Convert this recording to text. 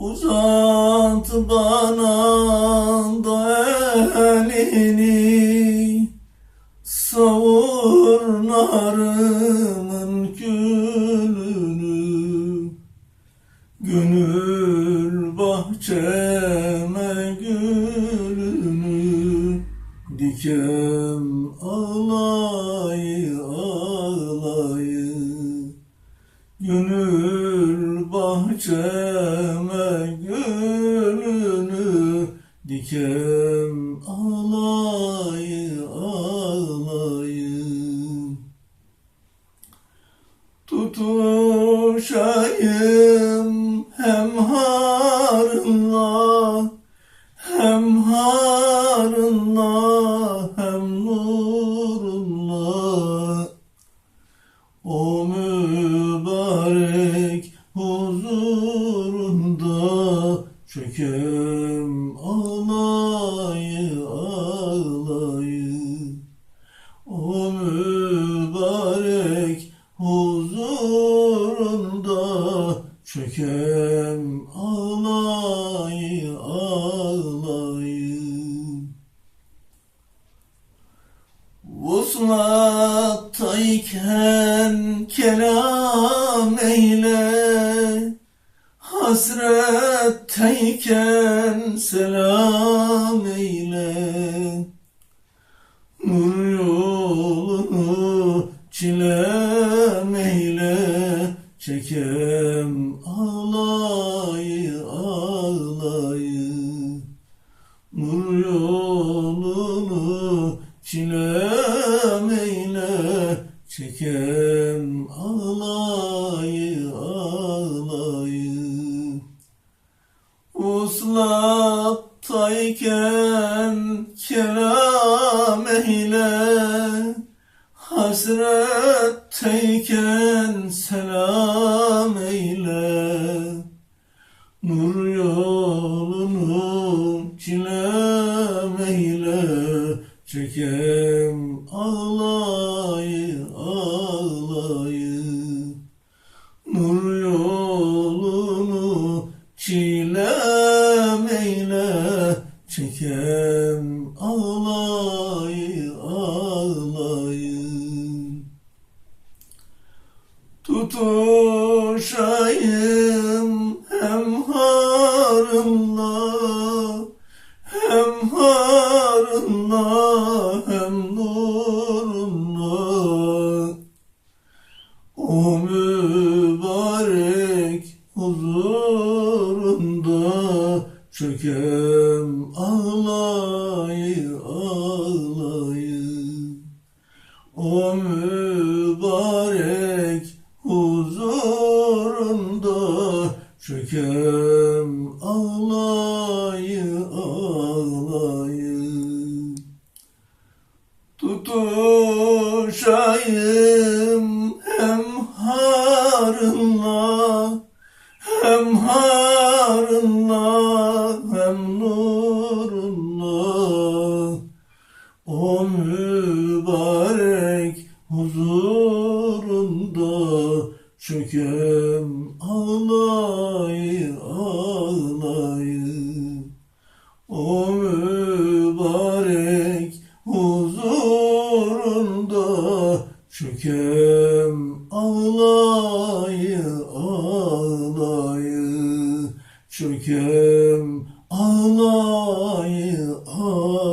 Uzat bana da elini Savur narımın külünü. Gönül bahçeme gülünü Dikem ağlayı ağlayı Gönül bahçeme gülünü Dikem ağlayı ağlayı Tutuşayım Çökem ağlayı ağlayı. O mübarek huzurunda Çökem ağlayı ağlayı. Vuslattayken kelam eyle Hasretteyken selam eyle. Nur yolunu çilem eyle. Çekem ağlayı ağlayı. Nur yolunu çilem eyle. Çekem ağlayı Uslattayken kelam eyle Hasretteyken selam eyle. Nur yolunu çilem eyle Çekem Çekem ağlayı ağlayı Tutuşayım hem harınla Hem harınla hem nurunla O mübarek huzurunda Çökem O mübarek huzurunda Çökem ağlayı ağlayı. Tutuşayım hem harınla Hem harınla hem nurunla O mübarek Çökem ağlayı ağlayı. O mübarek huzurunda Çökem ağlayı ağlayı. Çökem ağlayı ağlayı